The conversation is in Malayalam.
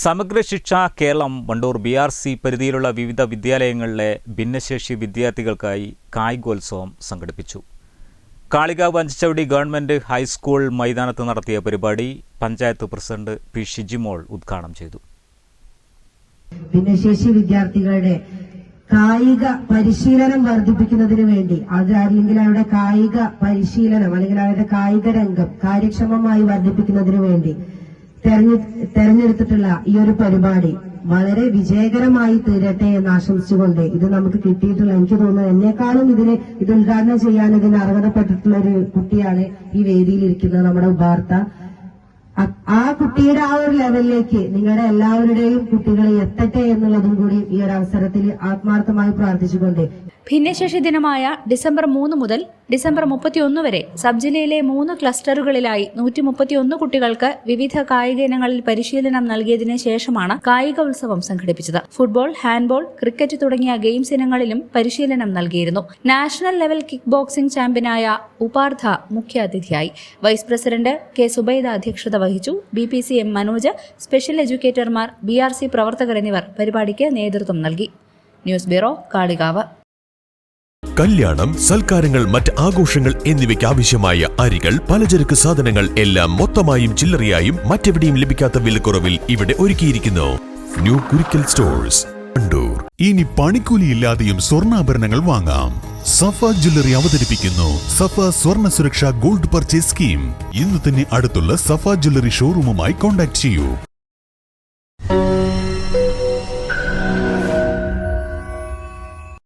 Samagra Shiksha Keralam Wandoor B R C പരിധിയിലുള്ള വിവിധ വിദ്യാലയങ്ങളിലെ ഭിന്നശേഷി വിദ്യാർത്ഥികൾക്കായി കായികോത്സവം സംഘടിപ്പിച്ചു. കാളികാവ് അഞ്ചച്ചവടി ഗവൺമെന്റ് ഹൈസ്കൂൾ മൈതാനത്ത് നടത്തിയ പരിപാടി പഞ്ചായത്ത് പ്രസിഡന്റ് പി ഷിജിമോൾ ഉദ്ഘാടനം ചെയ്തു. ഭിന്നശേഷി വിദ്യാർത്ഥികളുടെ കായിക പരിശീലനം വർദ്ധിപ്പിക്കുന്നതിന് വേണ്ടി അത് അല്ലെങ്കിൽ അവരുടെ കായിക പരിശീലനം അല്ലെങ്കിൽ അവരുടെ കായിക രംഗം കാര്യക്ഷമമായി വർദ്ധിപ്പിക്കുന്നതിന് വേണ്ടി തെരഞ്ഞെടുത്തിട്ടുള്ള ഈ ഒരു പരിപാടി വളരെ വിജയകരമായി തീരട്ടെ എന്ന് ആശംസിച്ചുകൊണ്ട് ഇത് നമുക്ക് കിട്ടിയിട്ടുള്ള എനിക്ക് തോന്നുന്നു എന്നെക്കാളും ഇതിന് ഇത് ഉദ്ഘാടനം ചെയ്യാൻ ഇതിന് അർഹതപ്പെട്ടിട്ടുള്ള ഒരു കുട്ടിയാണ് ഈ വേദിയിൽ ഇരിക്കുന്നത് നമ്മുടെ ഉപാർത്ത. ആ കുട്ടിയുടെ ആ ഒരു ലെവലിലേക്ക് നിങ്ങളുടെ എല്ലാവരുടെയും കുട്ടികളെ എത്തട്ടെ എന്നുള്ളതും കൂടി ഈ ഒരു അവസരത്തിൽ ആത്മാർത്ഥമായി പ്രാർത്ഥിച്ചുകൊണ്ട് ഭിന്നശേഷി ദിനമായ ഡിസംബർ മൂന്ന് മുതൽ ഡിസംബർ മുപ്പത്തിയൊന്ന് വരെ സബ് ജില്ലയിലെ മൂന്ന് ക്ലസ്റ്ററുകളിലായി നൂറ്റി മുപ്പത്തിയൊന്ന് കുട്ടികൾക്ക് വിവിധ കായിക ഇനങ്ങളിൽ പരിശീലനം നൽകിയതിനു ശേഷമാണ് കായിക ഉത്സവം സംഘടിപ്പിച്ചത്. ഫുട്ബോൾ ഹാൻഡ്ബോൾ ക്രിക്കറ്റ് തുടങ്ങിയ ഗെയിംസ് ഇനങ്ങളിലും പരിശീലനം നൽകിയിരുന്നു. നാഷണൽ ലെവൽ കിക്ക് ബോക്സിംഗ് ചാമ്പ്യനായ ഉപാർധ മുഖ്യാതിഥിയായി. വൈസ് പ്രസിഡന്റ് കെ സുബൈദ അധ്യക്ഷത വഹിച്ചു. B P C M Manoj special എഡ്യൂക്കേറ്റർമാർ B R C പ്രവർത്തകർ എന്നിവർ പരിപാടിക്ക് നേതൃത്വം നൽകി. News bureau Kalikavu. കല്യാണം സൽക്കാരങ്ങൾ മറ്റ് ആഘോഷങ്ങൾ എന്നിവയ്ക്ക് ആവശ്യമായ അരികൾ പലചരക്ക് സാധനങ്ങൾ എല്ലാം മൊത്തമായും ചില്ലറയായും മറ്റെവിടെയും ലഭിക്കാത്ത വിലക്കുറവിൽ ഇവിടെ ഒരുക്കിയിരിക്കുന്നു. New Kurikkal stores Kandoor. ഇനി പണിക്കൂലിയില്ലാതെയും സ്വർണാഭരണങ്ങൾ വാങ്ങാം. സഫ ജ്വല്ലറി അവതരിപ്പിക്കുന്നു. സഫ സ്വർണ സുരക്ഷ ഗോൾഡ് പർച്ചേസ് സ്കീം. ഇന്ന് തന്നെ അടുത്തുള്ള സഫ ജ്വല്ലറി ഷോറൂമുമായി കോൺടാക്ട് ചെയ്യൂ.